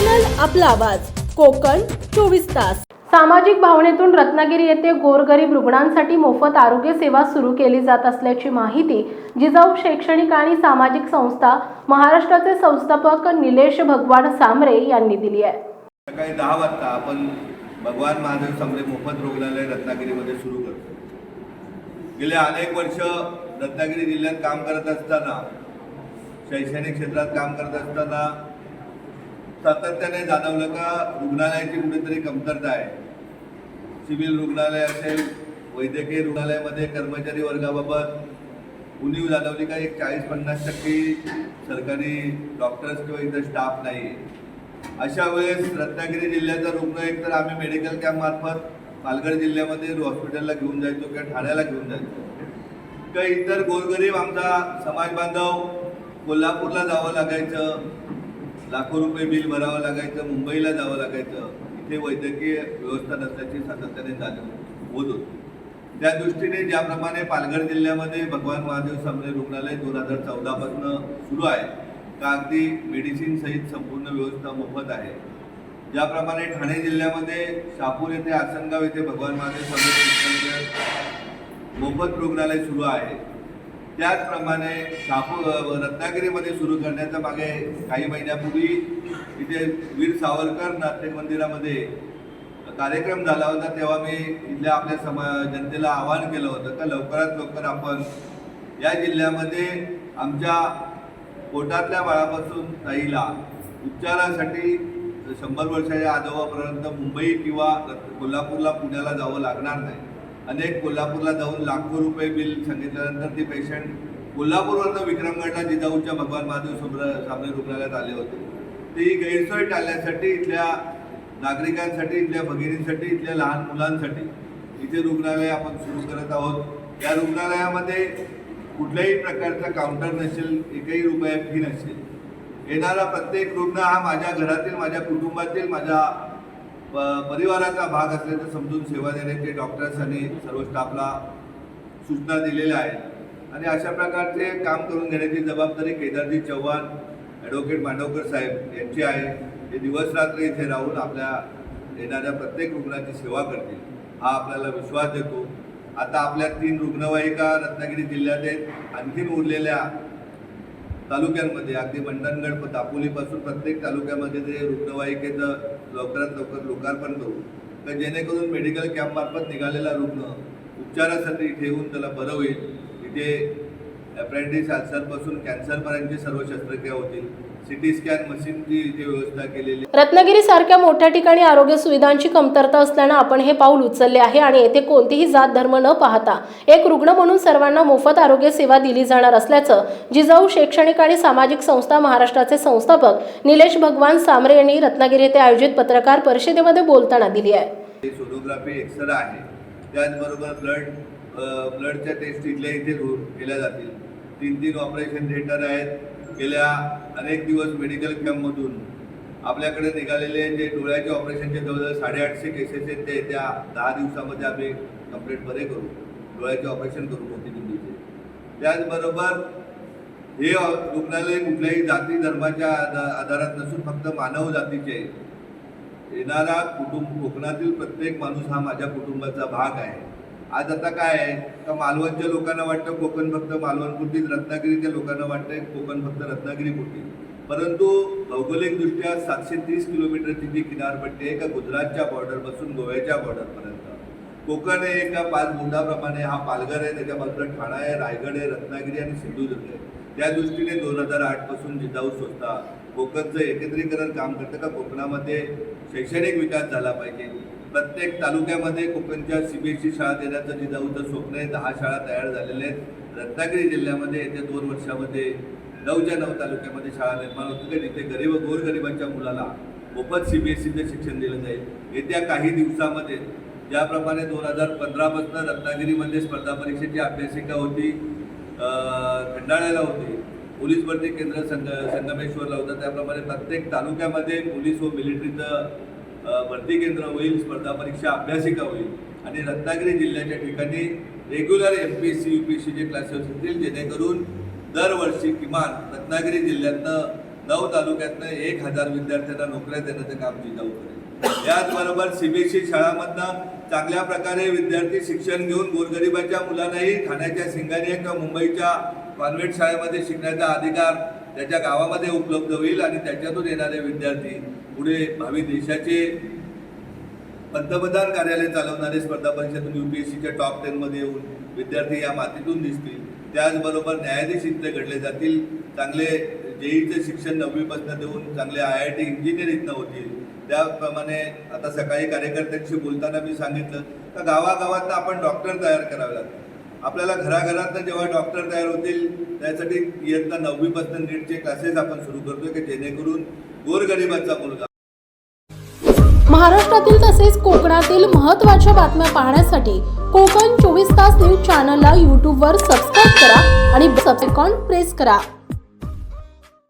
आपला आवाज. कोकण चोवीस तास. सामाजिक भावनेतून रत्नागिरी येथे गोरगरीब रुग्णांसाठी मोफत आरोग्य सेवा सुरू केली जात असल्याची माहिती जिजाऊ शैक्षणिक आणि सामाजिक संस्था महाराष्ट्राचे संस्थापक निलेश भगवान सामरे यांनी दिली आहे. सकाळी दहा वाजता आपण भगवान महादेव समरे मोफत रुग्णालय रत्नागिरीमध्ये सुरू करतो. गेले अनेक वर्ष रत्नागिरी जिल्ह्यात काम करत असताना शैक्षणिक क्षेत्रात काम करत असताना सातत्याने जाणवलं का रुग्णालयाची कुठेतरी कमतरता आहे? सिव्हिल रुग्णालय असेल वैद्यकीय रुग्णालयामध्ये कर्मचारी वर्गाबाबत उणीव जाणवली का एक चाळीस पन्नास टक्के सरकारी डॉक्टर्स किंवा इतर स्टाफ नाही आहे अशा वेळेस रत्नागिरी जिल्ह्याचा रुग्ण एक तर आम्ही मेडिकल कॅम्प मार्फत पालघर जिल्ह्यामध्ये हॉस्पिटलला घेऊन जायचो किंवा ठाण्याला घेऊन जायचो. किंवा इतर गोरगरीब आमचा समाज बांधव कोल्हापूरला जावं लागायचं लाखो रुपये बिल भरावं लागायचं मुंबईला जावं लागायचं. इथे वैद्यकीय व्यवस्था नसल्याची सातत्याने जाणीव होत होती. त्या दृष्टीने ज्याप्रमाणे पालघर जिल्ह्यामध्ये भगवान महादेव सामने रुग्णालय दोन हजार चौदापासून सुरू आहे का अगदी मेडिसिन सहित संपूर्ण व्यवस्था मोफत आहे. ज्याप्रमाणे ठाणे जिल्ह्यामध्ये शापूर येथे आसनगाव येथे भगवान महादेव सामने रुग्णालय मोफत रुग्णालय सुरू आहे. त्याचप्रमाणे शहापूर रत्नागिरीमध्ये सुरू करण्याच्या मागे काही महिन्यापूर्वी इथे वीर सावरकर नाट्य मंदिरामध्ये कार्यक्रम झाला होता. तेव्हा मी इथल्या आपल्या समा जनतेला आवाहन केलं होतं का लवकरात लवकर आपण या जिल्ह्यामध्ये आमच्या पोटातल्या बाळापासून ताईला उपचारासाठी शंभर वर्षाच्या आजोबापर्यंत मुंबई किंवा कोल्हापूरला पुण्याला जावं लागणार नाही. अनेक कोल्हापूरला जाऊन लाखो रुपये बिल सांगितल्यानंतर ते पेशंट कोल्हापूरवरनं विक्रमगडला जिजाऊच्या भगवान महादेव सुब्र सामने रुग्णालयात आले होते. ती गैरसोय टाळण्यासाठी इथल्या नागरिकांसाठी इथल्या भगिनींसाठी इथल्या लहान मुलांसाठी इथे रुग्णालय आपण सुरू करत आहोत. या रुग्णालयामध्ये कुठल्याही प्रकारचा काउंटर नसेल एकही रुपया फी नसेल. येणारा प्रत्येक रुग्ण हा माझ्या घरातील माझ्या कुटुंबातील माझ्या प- परिवाराचा भाग असल्याचं समजून सेवा देण्याचे डॉक्टर्स आणि सर्व स्टाफला सूचना दिलेल्या आहेत. आणि अशा प्रकारचे काम करून घेण्याची जबाबदारी केदारजी चव्हाण ॲडव्होकेट मांडवकर साहेब यांची आहे. ते दिवस रात्र इथे राहून आपल्या येणाऱ्या प्रत्येक रुग्णाची सेवा करतील हा आपल्याला विश्वास देतो. आता आपल्या तीन रुग्णवाहिका रत्नागिरी जिल्ह्यात आहेत. आणखीन उरलेल्या तालुक्यांमध्ये अगदी मंडणगड दापोलीपासून प्रत्येक तालुक्यामध्ये ते रुग्णवाहिकेचं लवकरात लवकर लोकार्पण करू. तर जेणेकरून मेडिकल कॅम्पमार्फत निघालेला रुग्ण उपचारासाठी ठेवून त्याला बरं होईल. इथे अप्रेंटिस अल्सरपासून कॅन्सरपर्यंतची सर्व शस्त्रक्रिया होतील. सी टी स्कॅन मशीनची इथे व्यवस्था केलेली रत्नागिरी सारख्या मोठ्या ठिकाणी आरोग्य सुविधांची कमतरता असल्यानं आपण हे पाऊल उचलले आहे आणि येथे कोणतीही जात धर्म न पाहता एक रुग्ण म्हणून सर्वांना मोफत आरोग्य सेवा दिली जाणार असल्याचं जिजाऊ शैक्षणिक आणि सामाजिक संस्था महाराष्ट्राचे संस्थापक निलेश भगवान सामरे यांनी रत्नागिरी येथे आयोजित पत्रकार परिषदेमध्ये बोलताना दिली आहे. सोनोग्राफी एक्सरा आहे. त्याचबरोबर ब्लड ब्लडच्या टेस्ट इथल्या इथे केल्या जातील. तीन तीन ऑपरेशन थिएटर आहेत. गेल्या अनेक दिवस मेडिकल कॅम्पमधून आपल्याकडे निघालेले जे डोळ्याचे ऑपरेशनचे जवळजवळ साडेआठशे केसेस आहेत ते येत्या दहा दिवसामध्ये आम्ही कंप्लीट बरे करू. डोळ्याचे ऑपरेशन करू मोतीबिंदूचे त्याचबरोबर हे रुग्णालय कुठल्याही जाती धर्माच्या आधा- आधारात नसून फक्त मानव जातीचे. येणारा कुटुंब कोकणातील प्रत्येक माणूस हा माझ्या कुटुंबाचा भाग आहे. आज आता काय आहे? का मालवणच्या लोकांना वाटतं कोकण फक्त मालवणपुरतीच रत्नागिरीच्या लोकांना वाटतं कोकण फक्त रत्नागिरीपुरती? परंतु भौगोलिकदृष्ट्या सातशे तीस किलोमीटरची जी किनारपट्टी आहे का गुजरातच्या बॉर्डरपासून गोव्याच्या बॉर्डरपर्यंत कोकण हे एका पाच बुंदाप्रमाणे हा पालघर आहे त्याच्या बाजूला ठाणा आहे रायगड आहे रत्नागिरी आणि सिंधुदुर्ग आहे. त्या दृष्टीने दोन हजार आठपासून जिजाऊ संस्था कोकणचं एकत्रीकरण काम करतं का कोकणामध्ये शैक्षणिक विकास झाला पाहिजे? प्रत्येक तालुक्यामध्ये कोकणच्या सी बी एस ई शाळा देण्याचं जिजाऊचं स्वप्न आहे दहा शाळा तयार झालेल्या आहेत. रत्नागिरी जिल्ह्यामध्ये येत्या दोन वर्षामध्ये नऊच्या नऊ तालुक्यामध्ये शाळा निर्माण होतील. का जिथे गरीब गोरगरिबांच्या मुलाला मोफत सीबीएसईचं शिक्षण दिलं जाईल. येत्या काही दिवसामध्ये ज्याप्रमाणे दोन हजार पंधरापासून रत्नागिरीमध्ये स्पर्धा परीक्षेची अभ्यासिका होती खंडाळ्याला होती पोलीस भरती केंद्र संग संगमेश्वरला होतं. त्याप्रमाणे प्रत्येक तालुक्यामध्ये पोलीस व मिलिटरीचं भरती केंद्र होईल स्पर्धा परीक्षा अभ्यासिका होईल. आणि रत्नागिरी जिल्ह्याच्या ठिकाणी regular M P S C U P S सीचे क्लासेस होतील जेणेकरून दरवर्षी किमान रत्नागिरी जिल्ह्यातनं नऊ तालुक्यातनं एक हजार विद्यार्थ्यांना नोकऱ्या देण्याचं काम जिजाऊ करेल याचबरोबर सीबीएसई शाळांमधनं चांगल्या प्रकारे विद्यार्थी शिक्षण घेऊन गोरगरिबाच्या मुलांनाही ठाण्याच्या सिंगानिया किंवा मुंबईच्या कॉन्व्हेंट शाळेमध्ये शिकण्याचा अधिकार त्याच्या गावामध्ये उपलब्ध होईल आणि त्याच्यातून येणारे विद्यार्थी पुढे भावी देशाचे पंतप्रधान कार्यालय चालवणारे स्पर्धा परीक्षेतून सीच्या टॉप टेनमध्ये येऊन विद्यार्थी या मातीतून दिसतील. त्याचबरोबर न्यायाधीश इथले घडले जातील. चांगले जेईचं शिक्षण नववीपासून देऊन चांगले आय आय टी इंजिनियर इथनं होतील. त्याप्रमाणे आता सकाळी कार्यकर्त्यांशी बोलताना मी सांगितलं तर गावागावातनं आपण डॉक्टर तयार करावे लागतात आपल्याला घराघरातनं जेव्हा डॉक्टर तयार होतील त्यासाठी इयत्ता नववीपासून नीटचे क्लासेस आपण सुरू करतोय की जेणेकरून गोरगरिबाचा मुलगा महाराष्ट्रातील तसेच कोकणातील महत्त्वाच्या बातम्या पाहण्यासाठी कोकण चोवीस तास न्यूज चॅनलला यूट्यूबवर सबस्क्राईब करा आणि सबसेकॉन प्रेस करा.